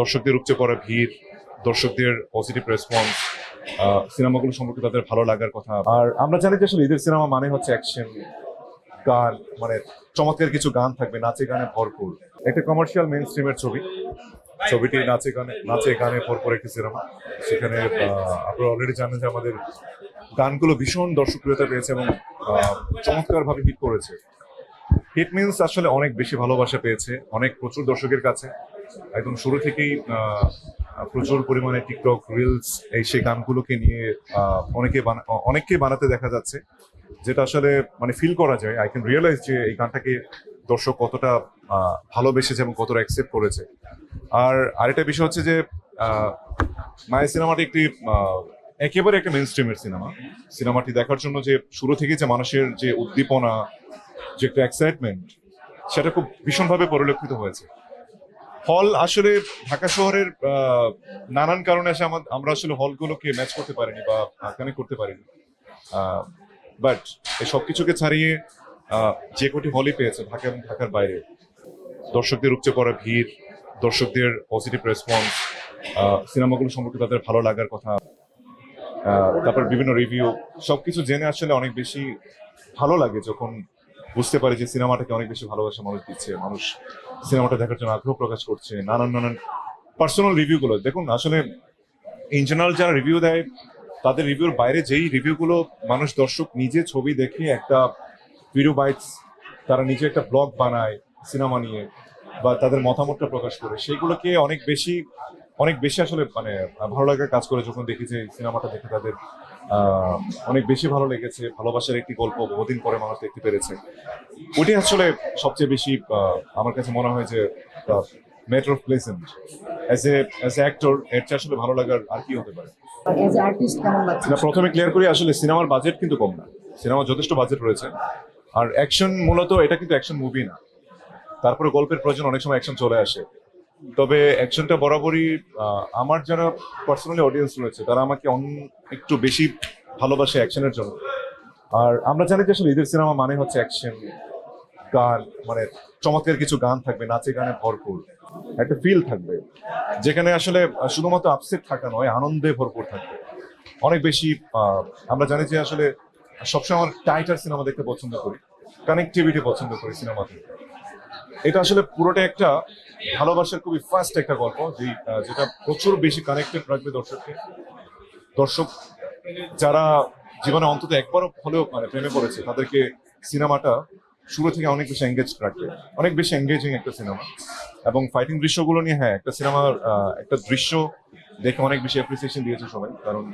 দর্শকদের উপচে পড়া ভিড়, দর্শকদের পজিটিভ রেসপন্স সিনেমাগুলো সম্পর্কে তাদের ভালো লাগার কথা। আর আমরা জানি যে আসলে ঈদের সিনেমা মানে হচ্ছে অ্যাকশন গান মানে চমৎকার কিছু গান থাকবে, নাচে গানে ভরপুর। একটা কমার্শিয়াল মেন স্ট্রিমের ছবি। ছবিটি নাচে গানে নাচে গানে ভরপুর একটি সিনেমা। সেখানে আপনারা অলরেডি জানেন যে আমাদের গানগুলো ভীষণ দর্শকপ্রিয়তা পেয়েছে এবং চমৎকার ভাবে হিট করেছে। হিট মিনস আসলে অনেক বেশি ভালোবাসা পেয়েছে, অনেক প্রচুর দর্শকের কাছে। একদম শুরু থেকেই প্রচুর পরিমাণে টিকটক রিলস এই সেই গানগুলোকে নিয়ে অনেকে অনেককে বানাতে দেখা যাচ্ছে যেটা আসলে মানে ফিল করা যায়। আই ক্যান রিয়েলাইজ যে এই গানটাকে দর্শক কতটা ভালোবেসেছে এবং কতটা অ্যাকসেপ্ট করেছে। আর আরেকটা বিষয় হচ্ছে যে আহ, মায়া সিনেমাটি একটি একেবারে একটা মেন স্ট্রিমের সিনেমা। সিনেমাটি দেখার জন্য যে শুরু থেকে যে মানুষের যে উদ্দীপনা যে একটা এক্সাইটমেন্ট সেটা খুব ভীষণভাবে পরিলক্ষিত হয়েছে। হল আসলে ঢাকা শহরের নানান কারণে আমা- আমরা আসলে হলগুলোকে ম্যাচ করতে পারিনি বা কানেক্ট করতে পারিনি। বাট এই সব কিছুকে ছাড়িয়ে যে কটি হলই পেয়েছে ঢাকা এবং ঢাকার বাইরে, দর্শকদের উপচে পড়া ভিড়, দর্শকদের পজিটিভ রেসপন্স সিনেমাগুলো সম্পর্কে তাদের ভালো লাগার কথা তারপর বিভিন্ন রিভিউ সবকিছু জেনে আসলে অনেক বেশি ভালো লাগে যখন বুঝতে পারি যে সিনেমাটাকে অনেক বেশি ভালোবাসা মানুষ দিচ্ছে। মানুষ সিনেমাটা দেখার জন্য আগ্রহ প্রকাশ করছে, নানান নানান পার্সোনাল রিভিউগুলো দেখুন, আসলে ইন জেনারেল যারা রিভিউ দেয়, তাদের রিভিউর বাইরে যেই রিভিউগুলো মানুষ দর্শক নিজে ছবি দেখে একটা ভিডিও বাইটস তারা নিজে একটা ব্লগ বানায় সিনেমা নিয়ে বা তাদের মতামতটা প্রকাশ করে, সেইগুলোকে অনেক বেশি অনেক বেশি আসলে মানে ভালো লাগার কাজ করে যখন দেখি যে সিনেমাটা দেখে তাদের অনেক বেশি ভালো লেগেছে। ভালোবাসার একটি গল্প বহুদিন পরে মানুষ দেখতে পেরেছে। ওটি আসলে সবচেয়ে বেশি আমার কাছে মনে হয় যে matter of pleasant as a as a actor এর চেয়ে আসলে ভালো লাগার আর কি হতে পারে? না প্রথমে ক্লিয়ার করি আসলে সিনেমার বাজেট কিন্তু কম না। সিনেমার যথেষ্ট বাজেট রয়েছে। আর অ্যাকশন মূলত এটা কিন্তু অ্যাকশন মুভি না। তারপরে গল্পের প্রয়োজন অনেক সময় অ্যাকশন চলে আসে। তবে অ্যাকশনটা বরাবরই আমার যারা পার্সোনালি অডিয়েন্স রয়েছে, তারা আমাকে একটু বেশি ভালোবাসে অ্যাকশনের জন্য। আর আমরা জানি যে আসলে ঈদের সিনেমা মানে হচ্ছে অ্যাকশন গান মানে চমৎকার কিছু গান থাকবে নাচে গানে ভরপুর। একটা ফিল থাকবে। যেখানে আসলে শুধুমাত্র আপসেট থাকা নয়, আনন্দে ভরপুর থাকবে। অনেক বেশি আমরা জানি যে আসলে সবসময় আমার টাইটার সিনেমা দেখতে পছন্দ করি কানেক্টিভিটি পছন্দ করি সিনেমাতে এটা আসলে পুরোটা একটা ভালোবাসার খুবই ফার্স্ট একটা গল্প আহ, যেটা প্রচুর বেশি কানেক্টেড রাখবে দর্শককে। দর্শক যারা জীবনে অন্তত একবারও হলেও মানে প্রেমে পড়েছে তাদেরকে সিনেমাটা শুরু থেকে অনেক বেশি এঙ্গেজ রাখবে অনেক বেশি এঙ্গেজিং একটা সিনেমা এবং ফাইটিং দৃশ্যগুলো নিয়ে হ্যাঁ একটা সিনেমার একটা দৃশ্য দেখে অনেক বেশি অ্যাপ্রিসিয়েশন দিয়েছে সবাই। কারণ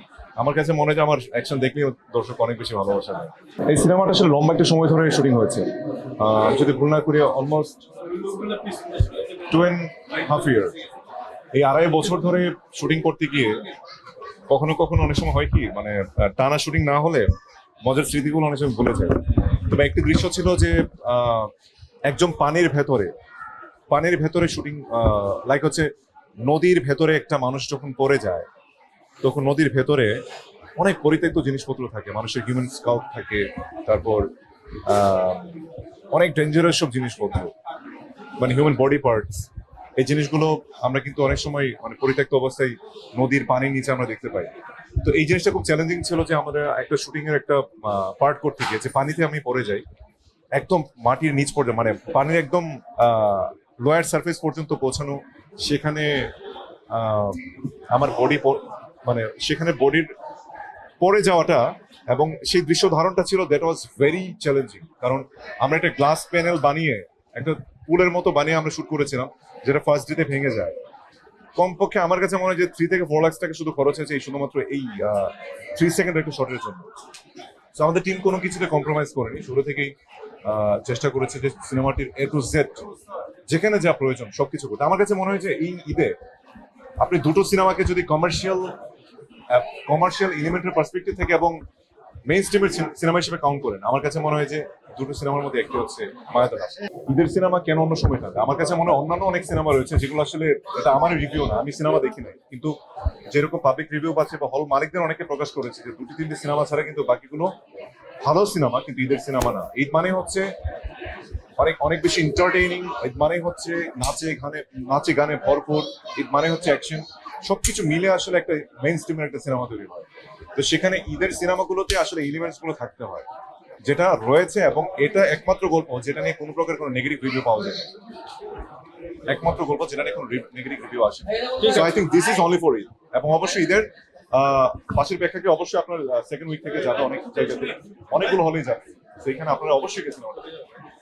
আমার কাছে মনে হয় আমার অ্যাকশন দেখলেও দর্শক অনেক বেশি ভালোবাসা দেয়। এই সিনেমাটা আসলে লম্বা একটা সময় ধরে শুটিং হয়েছে। যদি ভুল না করি almost two and half year এই আড়াই বছর ধরে শুটিং করতে গিয়ে কখনো কখনো অনেক সময় হয় কি মানে টানা শুটিং না হলে মজার স্মৃতিগুলো অনেক সময় ভুলে যায়। তবে একটি দৃশ্য ছিল যে একজন পানির ভেতরে পানির ভেতরে শুটিং লাইক হচ্ছে নদীর ভেতরে একটা মানুষ যখন পড়ে যায়, তখন নদীর ভেতরে অনেক পরিত্যক্ত জিনিসপত্র থাকে। মানুষের হিউম্যান স্কাউট থাকে, তারপর অনেক ডেঞ্জারাস সব জিনিসপত্র মানে হিউম্যান বডি পার্টস এই জিনিসগুলো আমরা কিন্তু অনেক সময় মানে পরিত্যক্ত অবস্থায় নদীর পানির নিচে আমরা দেখতে পাই। তো এই জিনিসটা খুব চ্যালেঞ্জিং ছিল যে আমাদের একটা শুটিং এর একটা পার্ট করতে গিয়ে যে পানিতে আমি পড়ে যাই, একদম মাটির নিচ পর্যন্ত মানে পানির একদম লোয়ার সারফেস পর্যন্ত পৌঁছানো, সেখানে আমার বডি মানে সেখানে বডির পড়ে যাওয়াটা এবং সেই দৃশ্য ধারণটা ছিল দ্যাট ওয়াজ ভেরি চ্যালেঞ্জিং কারণ আমরা একটা গ্লাস প্যানেল বানিয়ে, একটা পুলের মতো বানিয়ে আমরা শুট করেছিলাম, যেটা ফার্স্ট ডেতে ভেঙে যায়। কমপক্ষে আমার কাছে মনে হয় যে থ্রি থেকে ফোর লাক্স টাকা শুধু খরচ হয়েছে এই শুধুমাত্র এই থ্রি সেকেন্ড একটা শটের জন্য। তো আমাদের টিম কোনো কিছুতে কম্প্রোমাইজ করেনি। শুরু থেকেই চেষ্টা করেছে যে সিনেমাটির এ টু জেড যেখানে যা প্রয়োজন, সবকিছু করতে। আমার কাছে মনে হয় যে এই ঈদে আপনি দুটো সিনেমাকে যদি কমার্শিয়াল কমার্শিয়াল এলিমেন্টের পার্সপেক্টিভ থেকে এবং মেইন স্ট্রিমের সিনেমা হিসেবে কাউন্ট করেন আমার কাছে মনে হয় যে দুটো সিনেমার মধ্যে একটি হচ্ছে মায়াতলা ঈদের সিনেমা কেন অন্য সময় থাকে আমার কাছে মনে হয় অন্যান্য অনেক সিনেমা রয়েছে যেগুলো আসলে এটা আমার রিভিউ না, আমি সিনেমা দেখি নাই। কিন্তু যেরকম পাবলিক রিভিউ পাচ্ছে বা হল মালিকদের অনেকে প্রকাশ করেছে যে দুটি, তিনটি সিনেমা ছাড়া কিন্তু বাকিগুলো ভালো সিনেমা, কিন্তু ঈদের সিনেমা না। ঈদ মানে হচ্ছে অনেক অনেক বেশি এন্টারটেইনিং মানে হচ্ছে নাচে গানে নাচে গানে ভরপুর, ঈদ মানে হচ্ছে অ্যাকশন সবকিছু মিলে আসলে একটা মেইন স্ট্রিমের একটা সিনেমা তৈরি হয়। তো সেখানে ঈদের সিনেমাগুলোতে আসলে এলিমেন্টসগুলো থাকতে হয়। যেটা রয়েছে এবং এটা একমাত্র গল্প যেটা নিয়ে কোনো প্রকার কোনো নেগেটিভ রিভিউ পাওয়া যায়। একমাত্র গল্প যেটা নিয়ে কোনো নেগেটিভ রিভিউ আসে so I think this is only for Eid. এবং অবশ্যই ঈদের আহ, পাশের প্রেক্ষাগৃহে অবশ্যই আপনার সেকেন্ড উইক থেকে যাবে অনেক জায়গাতে। অনেকগুলো হলেই যাবে। তো এখানে আপনারা অবশ্যই গেছেন